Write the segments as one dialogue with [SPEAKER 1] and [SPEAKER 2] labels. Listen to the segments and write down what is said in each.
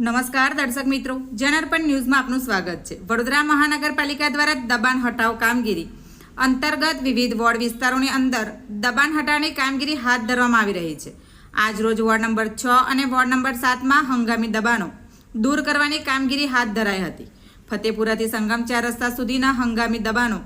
[SPEAKER 1] નમસ્કાર દર્શક મિત્રો, જનાર્પણ ન્યૂઝમાં આપનું સ્વાગત છે. વડોદરા મહાનગરપાલિકા દ્વારા દબાણ હટાવ કામગીરી અંતર્ગત વિવિધ વોર્ડ વિસ્તારોની અંદર દબાણ હટાવની કામગીરી હાથ ધરવામાં આવી રહી છે. આજ રોજ વોર્ડ નંબર છ અને વોર્ડ નંબર સાતમાં હંગામી દબાણો દૂર કરવાની કામગીરી હાથ ધરાઈ હતી. ફતેપુરાથી સંગમ ચાર રસ્તા સુધીના હંગામી દબાણો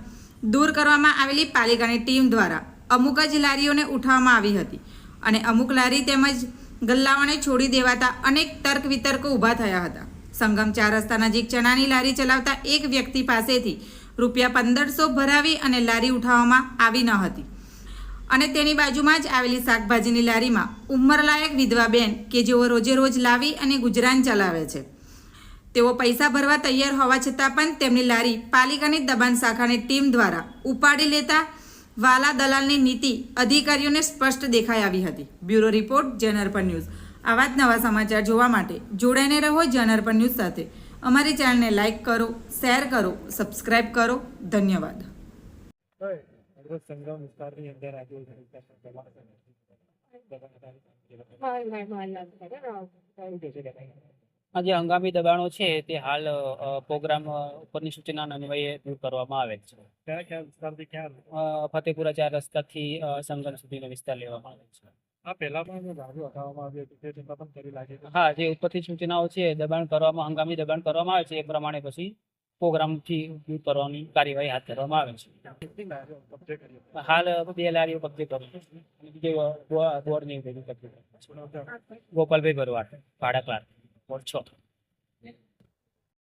[SPEAKER 1] દૂર કરવામાં આવેલી પાલિકાની ટીમ દ્વારા અમુક જ લારીઓને ઉઠાવવામાં આવી હતી અને અમુક લારી તેમજ ગલ્લાઓને છોડી દેવાતા અનેક તર્ક વિતર્કો ઊભા થયા હતા. સંગમ ચાર રસ્તા નજીક ચણાની લારી ચલાવતા એક વ્યક્તિ પાસેથી રૂપિયા પંદરસો ભરાવી અને લારી ઉઠાવવામાં આવી ન હતી. અને તેની બાજુમાં જ આવેલી શાકભાજીની લારીમાં ઉંમરલાયક વિધવા બેન કે જેઓ રોજે રોજ લાવી અને ગુજરાન ચલાવે છે. તેઓ પૈસા ભરવા તૈયાર હોવા છતાં પણ તેમની લારી પાલિકાની દબાણ શાખાની ટીમ દ્વારા ઉપાડી લેતા વાલા દલાલની નીતિ અધિકારીઓને સ્પષ્ટ દેખાઈ આવી હતી. બ્યુરો રિપોર્ટ જનરપન ન્યૂઝ. આવા જ નવા સમાચાર જોવા માટે જોડાઈને રહો જનરપન ન્યૂઝ સાથે. અમારી ચેનલને લાઇક કરો, શેર કરો, સબસ્ક્રાઇબ કરો. ધન્યવાદ.
[SPEAKER 2] સંગમ વિસ્તારની અંદર આજે
[SPEAKER 3] આ જે હંગામી દબાણો છે તે હાલ પ્રોગ્રામ ઉપરની સૂચના અન્વયે દૂર કરવામાં આવેલ છે. ફતેપુરા ચાર રસ્તાથી સંગમ સુધીનો વિસ્તાર લેવામાં આવેલ છે.
[SPEAKER 2] આ પહેલા પણ ગાડીઓ હટાવવામાં આવી હતી તે છતાં પણ કરી લાગે છે
[SPEAKER 3] હા જે ઉપરથી સૂચનાઓ છે દબાણ કરવામાં હંગામી દબાણ કરવામાં આવે છે એ પ્રમાણે પછી પ્રોગ્રામથી દૂર કરવાની કાર્યવાહી હાથ ધરવામાં આવે છે? હાલ બે લારીઓ કબજે કરી બીજી કબજે ગોપાલભાઈ ભરવાડ ભાડા ક્લાર્ક. બોર્ડ છ